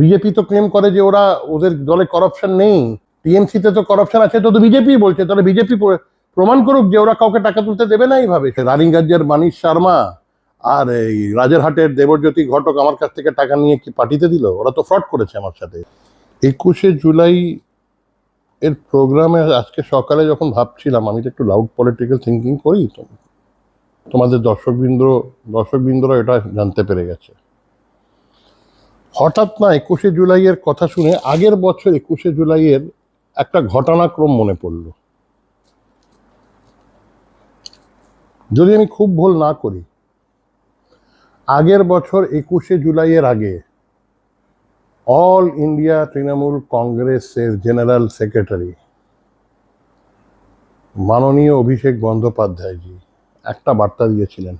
BJP তো claim করে যে ওরা ওদের দলে করাপশন নেই। টিএমসিতে তো করাপশন আছে, তো বিজেপি বলছে, তাহলে বিজেপি প্রমাণ করুক যে ওরা কাউকে টাকা তুলতে দেবে না এইভাবে। রানিগঞ্জের মানিশ শর্মা আর এই রাজারহাটের দেবজ্যোতি ঘটক আমার কাছ থেকে টাকা নিয়ে কি পাঠিয়ে দিল? ওরা তো ফ্রড করেছে আমার সাথে। একুশে জুলাই এর প্রোগ্রামে আজকে সকালে যখন ভাবছিলাম, আমি তো একটু লাউড পলিটিক্যাল থিঙ্কিং করি, তো তোমাদের দর্শকবৃন্দ, দর্শকবৃন্দরা এটা জানতে পেরে গেছে। হঠাৎ না একুশে জুলাইয়ের কথা শুনে আগের বছর একুশে জুলাইয়ের একটা ঘটনাক্রম মনে পড়ল। যদি আমি খুব ভুল না করি, আগের বছর একুশে জুলাইয়ের আগে অল ইন্ডিয়া তৃণমূল কংগ্রেসের জেনারেল সেক্রেটারি মাননীয় অভিষেক বন্দ্যোপাধ্যায়জি একটা বার্তা দিয়েছিলেন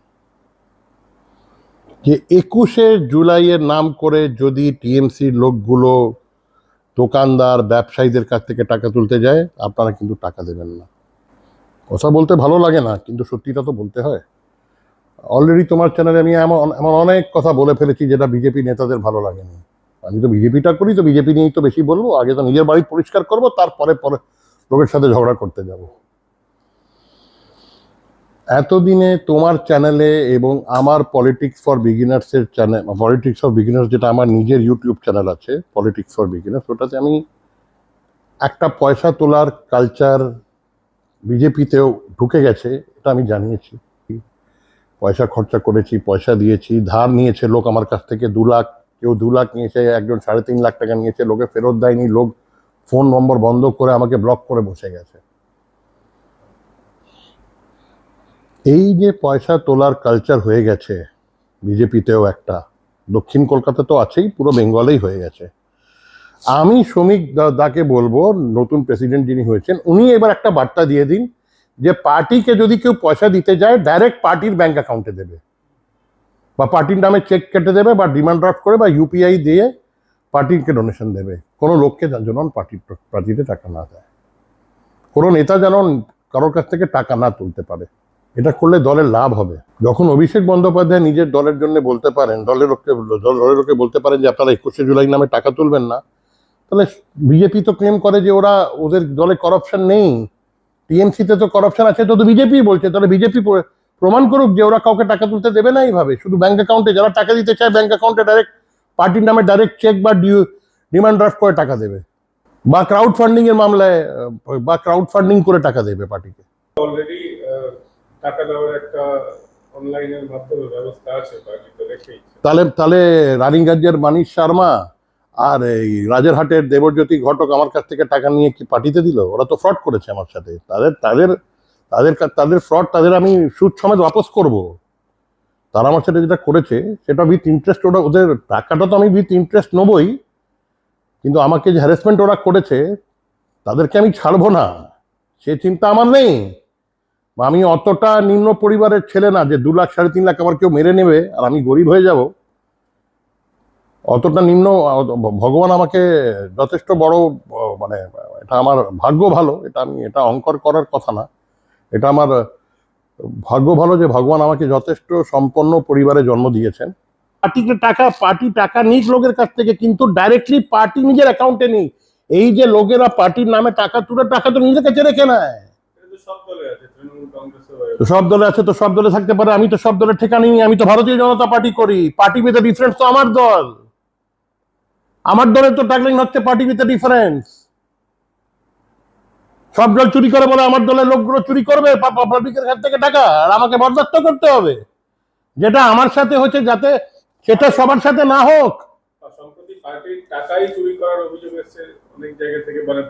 যে একুশে জুলাইয়ের নাম করে যদি টিএমসির লোকগুলো দোকানদার, ব্যবসায়ীদের কাছ থেকে টাকা তুলতে যায়, আপনারা কিন্তু টাকা দেবেন না। কথা বলতে ভালো লাগে না, কিন্তু সত্যিটা তো বলতে হয়। অলরেডি তোমার চ্যানেলে আমি এমন এমন অনেক কথা বলে ফেলেছি যেটা বিজেপি নেতাদের ভালো লাগেনি। আমি তো বিজেপিটা করি, তো বিজেপি নিয়েই তো বেশি বলব। আগে তো নিজের বাড়ি পরিষ্কার করব, তারপরে পরে লোকের সাথে ঝগড়া করতে যাব। এতদিনে তোমার চ্যানেলে এবং আমার পলিটিক্স ফর বিগিনার্সের চ্যানেল পলিটিক্স ফর বিগিনার্স যেটা আমার নিজের ইউটিউব চ্যানেল আছে পলিটিক্স ফর বিগিনার্স ওটাতে আমি একটা পয়সা তোলার কালচার বিজেপিতেও ঢুকে গেছে, এটা আমি জানিয়েছি। পয়সা খরচা করেছি, পয়সা দিয়েছি, ধার নিয়েছে লোক আমার কাছ থেকে দু লাখ, কেউ দু লাখ নিয়েছে, একজন সাড়ে তিন লাখ টাকা নিয়েছে, লোকে ফেরত দেয়নি, লোক ফোন নম্বর বন্ধ করে আমাকে ব্লক করে বসে গেছে। এই যে পয়সা তোলার কালচার হয়ে গেছে, বিজেপিতেও একটা, দক্ষিণ কলকাতা তো আছেই, পুরো বেঙ্গলেই হয়ে গেছে। আমি শ্রমিক দাকে বলব, নতুন প্রেসিডেন্ট যিনি হয়েছেন, উনি এবার একটা বার্তা দিয়ে দিন যে পার্টিকে যদি কেউ পয়সা দিতে যায় ডাইরেক্ট পার্টির ব্যাংক অ্যাকাউন্টে দেবে। বা পার্টির নামে চেক কেটে দেবে, বা ডিমান্ড ড্রাফট করে, বা ইউপিআই দিয়ে পার্টিকে ডোনেশন দেবে। কোনো লোককে যেন পার্টির পার্টিতে টাকা না দেয়। কোনো নেতা যেন কারোর কাছ থেকে টাকা না তুলতে পারে। এটা করলে দলের লাভ হবে। যখন অভিষেক বন্দ্যোপাধ্যায় নিজের দলের জন্য বলতে পারেন, দলের লোককে দলের লোককে বলতে পারেন যে আপনারা একুশে জুলাই নামে টাকা তুলবেন না, তাহলে বিজেপি তো ক্লেম করে যে ওরা, ওদের দলে করাপশন নেই। টিএমসিতে তো করাপশন আছে তো বিজেপি বলছে। তাহলে বিজেপি প্রমাণ করুক যে ওরা কাউকে টাকা তুলতে দেবে না এইভাবে। শুধু ব্যাংক অ্যাকাউন্টে যারা টাকা দিতে চায় ব্যাংক অ্যাকাউন্টে ডাইরেক্ট পার্টির নামে ডাইরেক্ট চেক বা ডিউ ডিমান্ড ড্রাফট করে টাকা দেবে। বা ক্রাউড ফান্ডিং এর মামলায়, বা ক্রাউড ফান্ডিং করে টাকা দেবে পার্টিকে। অলরেডি টাকা দেওয়ার একটা অনলাইনের মাধ্যমে ব্যবস্থা আছে পার্টিতে রেখেই তাহলে তাহলে রানিগঞ্জের মানিশ শর্মা আর এই রাজারহাটের দেবজ্যোতি ঘটক আমার কাছ থেকে টাকা নিয়ে কি পাঠিয়ে দিল? ওরা তো ফ্রড করেছে আমার সাথে। তাদের তাদের তাদের তাদের ফ্রড, তাদের আমি সুদ সমেত বাপস করব। তারা আমার সাথে যেটা করেছে, সেটা উইথ ইন্টারেস্ট ওরা, ওদের টাকাটা তো আমি উইথ ইন্টারেস্ট নেবই, কিন্তু আমাকে যে হ্যারাসমেন্ট ওরা করেছে, তাদেরকে আমি ছাড়বো না। সে চিন্তা আমার নেই। আমি অতটা নিম্ন পরিবারের ছেলে না যে দু লাখ, সাড়ে তিন লাখ আমার কেউ মেরে নেবে আর আমি গরিব হয়ে যাব, অতটা নিম্ন ভগবান আমাকে যথেষ্ট বড় মানে এটা আমার ভাগ্য ভালো, এটা আমি, এটা অঙ্কর করার কথা না, এটা আমার ভাগ্য ভালো যে ভগবান আমাকে যথেষ্ট সম্পন্ন পরিবারে জন্ম দিয়েছেন। পার্টিকে টাকা, পার্টি টাকা নিক লোকের কাছ থেকে, কিন্তু ডাইরেক্টলি পার্টি নিজের অ্যাকাউন্টে নেই এই যে লোকেরা পার্টির নামে টাকা তুলে, টাকা তো নিজের কাছে রেখে নেয়। সব দলে আছে তো সব দলে থাকতে পারে, আমি তো সব দলের ঠিকা নিই, আমি তো ভারতীয় জনতা পার্টি করি, পার্টি উইথ ডিফারেন্স তো আমার দল। আমার দলের তো ট্যাগলাইন হচ্ছে পার্টি উইথ ডিফারেন্স সব দল চুরি করে বলে আমার দলের লোকগুলো চুরি করবে পাবলিকের কাছ থেকে টাকা, আর আমাকে বরদাস্ত করতে হবে। যেটা আমার সাথে হচ্ছে যাতে সেটা সবার সাথে না হোক মানে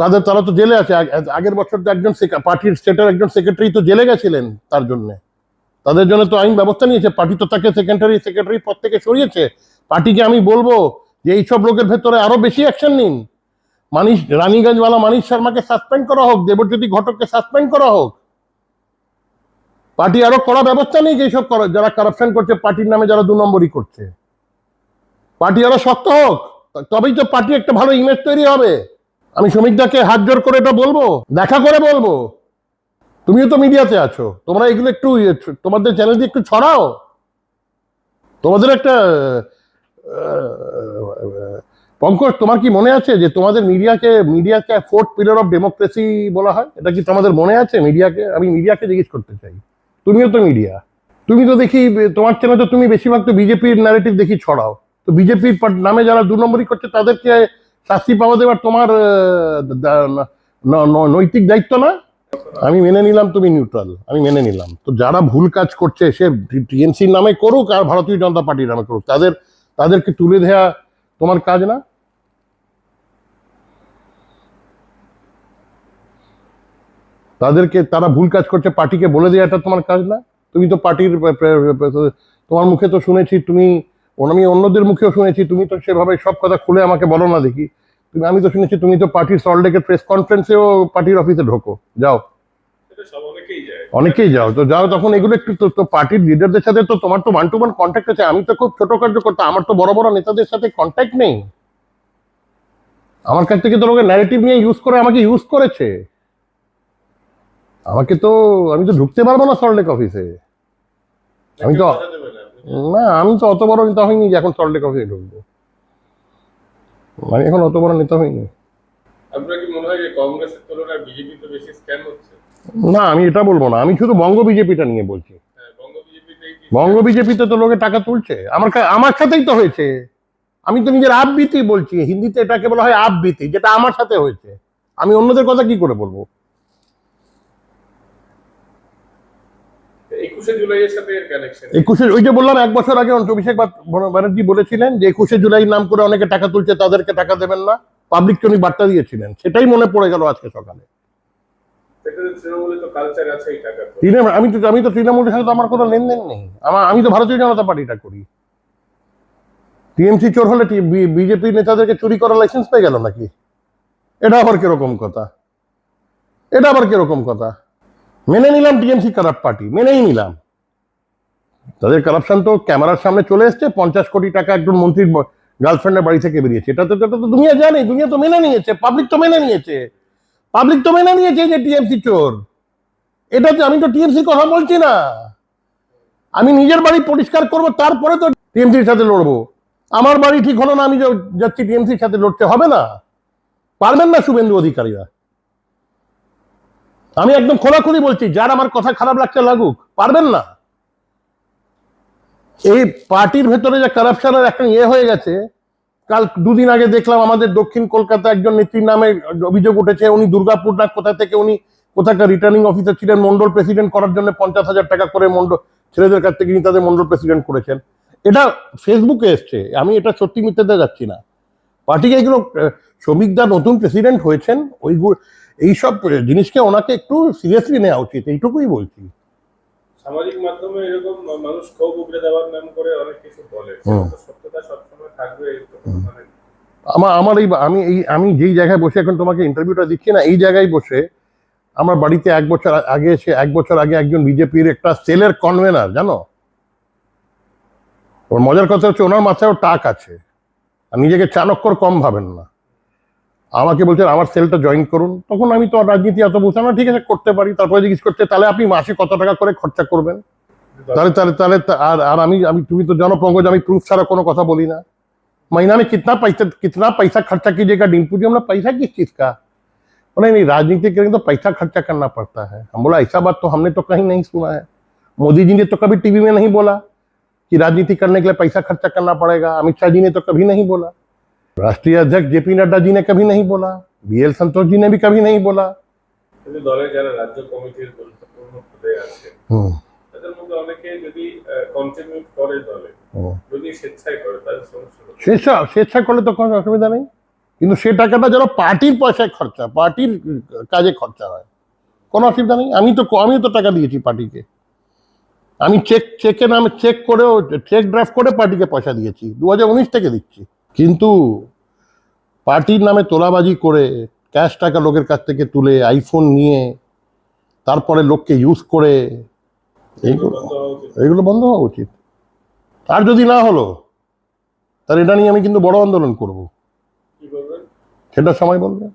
তাদের তারা তো জেলে আছে। আগের বছর তো একজন পার্টির স্টেটের একজন সেক্রেটারি তো জেলে গেছিলেন তার জন্য। তাদের জন্য তো আইন ব্যবস্থা নিয়েছে। পার্টি তো তাকে সেকেন্ডারি সেক্রেটারি পদ থেকে সরিয়েছে। পার্টিকে আমি বলব যে এইসব লোকের ভেতরে আরও বেশি অ্যাকশন নিন। মানিশ রানীগঞ্জওয়ালা মানিশ শর্মাকে সাসপেন্ড করা হোক, দেবজ্যোতি ঘটককে সাসপেন্ড করা হোক। পার্টি আরও কড়া ব্যবস্থা নেই যেসব যারা কারাপশন করছে, পার্টির নামে যারা দু নম্বরই করছে। পার্টি আরও শক্ত হোক তবেই তো পার্টি একটা ভালো ইমেজ তৈরি হবে। আমি শ্রমিকদাকে হাত জোর করে এটা বলব দেখা করে বলব। তুমিও তো মিডিয়াতে আছো তোমরা এগুলো একটু ইয়ে, তোমাদের চ্যানেল দিয়ে একটু ছড়াও। তোমাদের একটা পঙ্কজ তোমার কি মনে আছে যে তোমাদের মিডিয়াকে মিডিয়াকে ফোর্থ পিলার অফ ডেমোক্রেসি বলা হয়? এটা কি তোমাদের মনে আছে মিডিয়াকে? আমি মিডিয়াকে জিজ্ঞেস করতে চাই। তুমিও তো মিডিয়া। তুমি তো দেখি তোমার চ্যানেলে তো তুমি বেশিরভাগ তো বিজেপির ন্যারেটিভ দেখি ছড়াও। তো বিজেপির নামে যারা দু নম্বরই করছে, তাদেরকে শাস্তি পাওয়া দেওয়ার তোমার নৈতিক দায়িত্ব না? আমি মেনে নিলাম তুমি নিউট্রাল আমি মেনে নিলাম। তো যারা ভুল কাজ করছে, সে টিএমসির নামে করুক আর ভারতীয় জনতা পার্টির নামে করুক, তাদের, তাদেরকে তুলে দেওয়া তোমার কাজ না? তাদেরকে, তারা ভুল কাজ করছে, পার্টিকে বলে দেওয়াটা তোমার কাজ না? তুমি তো পার্টির তোমার মুখে তো শুনেছি, তুমি আমি অন্যদের মুখেও শুনেছি তুমি তো সেভাবে সব কথা খুলে আমাকে বলো না দেখি। তুমি আমি তো শুনেছি তুমি তো পার্টির সল্টলেকের প্রেস কনফারেন্সেও পার্টির অফিসে ঢোকো। যাও। অনেকেই যাও। তো যাও তখন এগুলো একটু তো- পার্টির লিডারদের সাথে তো তোমার তো ওয়ান টু ওয়ান কন্ট্যাক্ট আছে। আমি তো খুব ছোট কার্য করতাম আমার তো বড় বড় নেতাদের সাথে কন্ট্যাক্ট নেই। আমার কাছ থেকে তো লোকের ন্যারেটিভ নিয়ে ইউজ করে আমাকে ইউজ করেছে। আমাকে তো আমি তো ঢুকতে পারব না সল্টলেক অফিসে আমি তো না আমি তো অত বড় নেতা হইনি যে এখন সল্টলেক অফিসে ঢুকবো। মানে এখন অত বড় নেতা হইনি। আপনার কি মনে হয় যে কংগ্রেসের তুলনায় বিজেপিতে বেশি স্ক্যাম হচ্ছে? না আমি এটা বলব না আমি শুধু বঙ্গ বিজেপিটা নিয়ে বলছি। হ্যাঁ বঙ্গ বিজেপিতে তো লোকে টাকা তুলছে। আমার আমার সাথেই তো হয়েছে। আমি তো নিজের আবৃত্তি বলছি হিন্দিতে এটাকে বলা হয় আবৃত্তি যেটা আমার সাথে হয়েছে। আমি অন্যদের কথা কি করে বলব? একুশে জুলাইয়ের সাথে এর কানেকশন একুশে ওই যে বললাম এক বছর আগে অভিষেক ব্যানার্জি বলেছিলেন যে একুশে জুলাই নাম করে অনেকে টাকা তুলছে তাদেরকে টাকা দেবেন না। পাবলিক উনি বার্তা দিয়েছিলেন। সেটাই মনে পড়ে গেল আজকে সকালে। আমি তো আমি তো তৃণমূলের সাথে আমার কোনো লেনদেন নেই। আমার আমি তো ভারতীয় জনতা পার্টিটা করি। টিএমসি চোর হলে বিজেপি নেতাদেরকে চুরি করার লাইসেন্স পেয়ে গেল নাকি? এটা আবার কীরকম কথা? এটা আবার কীরকম কথা? মেনে নিলাম টিএমসি খারাপ পার্টি মেনেই নিলাম। তাদের কারাপশন তো ক্যামেরার সামনে চলে এসছে, পঞ্চাশ কোটি টাকা একজন মন্ত্রীর গার্লফ্রেন্ডের বাড়ি থেকে বেরিয়েছে। এটা তো এটা তো দুনিয়া জানে, দুনিয়া তো মেনে নিয়েছে পাবলিক তো মেনে নিয়েছে। পাবলিক তো মেনে নিয়েছে যে টিএমসি চোর। এটা তো আমি তো টিএমসির কথা বলছি না। আমি নিজের বাড়ি পরিষ্কার করব, তারপরে তো টিএমসির সাথে লড়বো। আমার বাড়ি ঠিক হলো না, আমি যাচ্ছি টিএমসির সাথে লড়তে হবে না। পারবেন না শুভেন্দু অধিকারীরা। আমি একদম খোলাখুলি বলছি যার আমার কথা খারাপ লাগছে লাগুক পারবেন না। এই পার্টির ভেতরে যে কারাপশনের একটা ইয়ে হয়ে গেছে কাল দুদিন আগে দেখলাম আমাদের দক্ষিণ কলকাতা একজন নেত্রীর নামে অভিযোগ উঠেছে উনি দুর্গাপুর না কোথা থেকে উনি কোথাকার রিটার্নিং অফিসার ছিলেন মন্ডল প্রেসিডেন্ট করার জন্য পঞ্চাশ হাজার টাকা করে মন্ডল ছেলেদের কাছ থেকে তাদের মন্ডল প্রেসিডেন্ট করেছেন। এটা ফেসবুকে এসছে আমি এটা সত্যি মিথ্যাতে যাচ্ছি না। পার্টিকে এগুলো আহ, শ্রমিক নতুন প্রেসিডেন্ট হয়েছেন ওইগুলো এইসব জিনিসকে ওনাকে একটু সিরিয়াসলি নেওয়া উচিত এইটুকুই বলছি। সামাজিক মাধ্যমে এরকম মানুষ ক্ষোভ উগড়ে দেওয়ার নাম করে অনেক কিছু বলে। হুম। সেটা তো সত্যতা সবসময় থাকবে মানে আমার আমার এই আমি এই আমি যেই জায়গায় বসে এখন তোমাকে ইন্টারভিউটা দিচ্ছি না এই জায়গায় বসে আমার বাড়িতে এক বছর আগে এসে এক বছর আগে একজন বিজেপির একটা সেলের কনভেনার জানো? ওর মজার কথা হচ্ছে ওনার মাথায় টাক আছে। আর নিজেকে চাণক্যর কম ভাবেন না। আমাকে বলছেন আমার সেলটা জয়েন করুন তখন আমি তো আর রাজনীতি এত বুঝতাম না ঠিক আছে করতে পারি তারপরে জিজ্ঞেস করতে তাহলে আপনি মাসে কত টাকা করে খরচা করবেন তাহলে তাহলে তাহলে তা- আর আর আমি আমি তুমি তো জানো পঙ্কজ আমি প্রুফ ছাড়া কোনো কথা বলি না महीना में कितना पैसा कितना पैसा खर्चा कीजिएगा डिम्पू जी हमने पैसा किस चीज का बोले नहीं राजनीति करेंगे तो पैसा खर्चा करना पड़ता है हम बोला ऐसा बात तो हमने तो कहीं नहीं सुना है मोदी जी ने तो कभी टीवी में नहीं बोला कि राजनीति करने के लिए पैसा खर्चा करना पड़ेगा अमित शाह जी ने तो कभी नहीं बोला राष्ट्रीय अध्यक्ष जेपी नड्डा जी ने कभी नहीं बोला बी एल संतोष जी ने भी कभी नहीं बोला কিন্তু দলের যারা রাজ্য কমিটির গুরুত্বপূর্ণ পদে আছে তাদের মধ্যে অনেকে যদি কন্ট্রিবিউট করে দলে যদি স্বেচ্ছায় করে তাদের সমস্যা হবে। স্বেচ্ছা স্বেচ্ছা করলে তো কোনো অসুবিধা নেই কিন্তু সে টাকাটা যেন পার্টির পয়সায় খরচা পার্টির কাজে খরচা হয় কোনো অসুবিধা নেই আমি তো আমিও তো টাকা দিয়েছি পার্টিকে আমি চেক চেকে নামে চেক করেও চেক ড্রাফট করে পার্টিকে পয়সা দিয়েছি দু হাজার উনিশ থেকে দিচ্ছি কিন্তু পার্টির নামে তোলাবাজি করে ক্যাশ টাকা লোকের কাছ থেকে তুলে আইফোন নিয়ে তারপরে লোককে ইউজ করে এইগুলো বন্ধ হওয়া উচিত। বন্ধ হওয়া উচিত। আর যদি না হলো তাহলে এটা নিয়ে আমি কিন্তু বড় আন্দোলন করব। সেটা সময় বলবে।